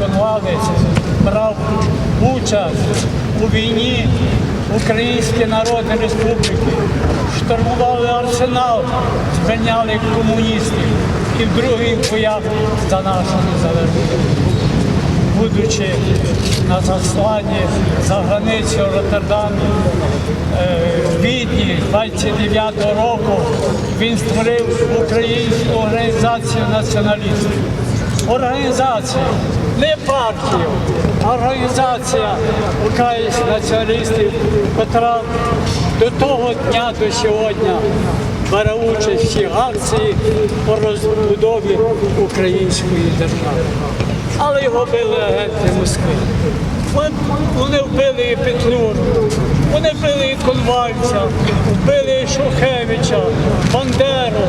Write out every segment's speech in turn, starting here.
Конвалець брав участь у війні Української Народної Республіки, штурмували арсенал, звільняли комуністів. І в других боях за нашу незалежність. Будучи на засланні за границею Роттердамі, е, в Відні 29 року він створив українську організацію націоналістів. Організацію, не партію, організація українських націоналістів, яка до того дня, до сьогодні бере участь в всіх акції по розбудові української держави але його били агенти Москви. Вони, вбили і Петлюру, вони вбили і Конвальця, вбили і Шухевича, Бандеру,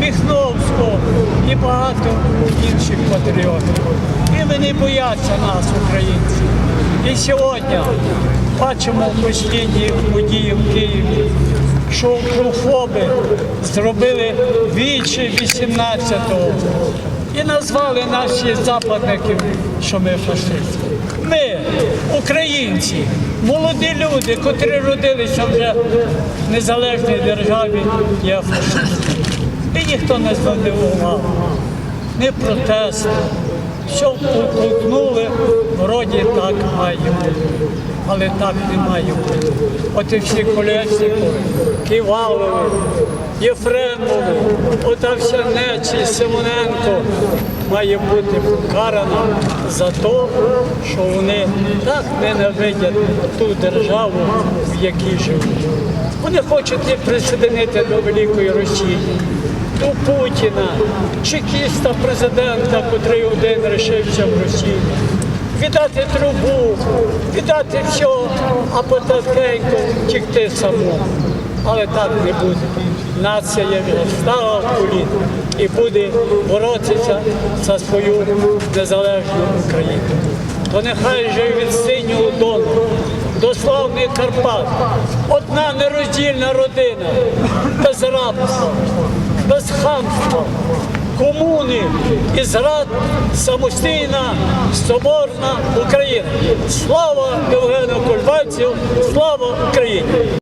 Міхновського і багато інших патріотів. Вони бояться нас, українців. І сьогодні бачимо в останні події в Києві, що укрофоби зробили вічі 18-го і назвали наші западників, що ми фашисти. Ми, українці, молоді люди, котрі родилися вже в незалежній державі, є фашисти. І ніхто не здивував, не протест. Що толкнули, вроді так має. Але так не має бути. От і всі колесникові, Ківалові, Єфремові, ота вся нечість Симоненко має бути покарана за те, що вони так ненавидять ту державу, в якій живуть. Вони хочуть їх присоединити до великої Росії до Путіна, чекіста президента, котрий один рішився в Росії, віддати трубу, віддати все, а потихеньку втікти самому. Але так не буде. Нація вже стала в колін і буде боротися за свою незалежну Україну. То нехай же від синього дону до славних Карпат одна нероздільна родина без рабства без хамства, комуни і зрад самостійна соборна Україна. Слава Євгену Кульбанцю, слава Україні!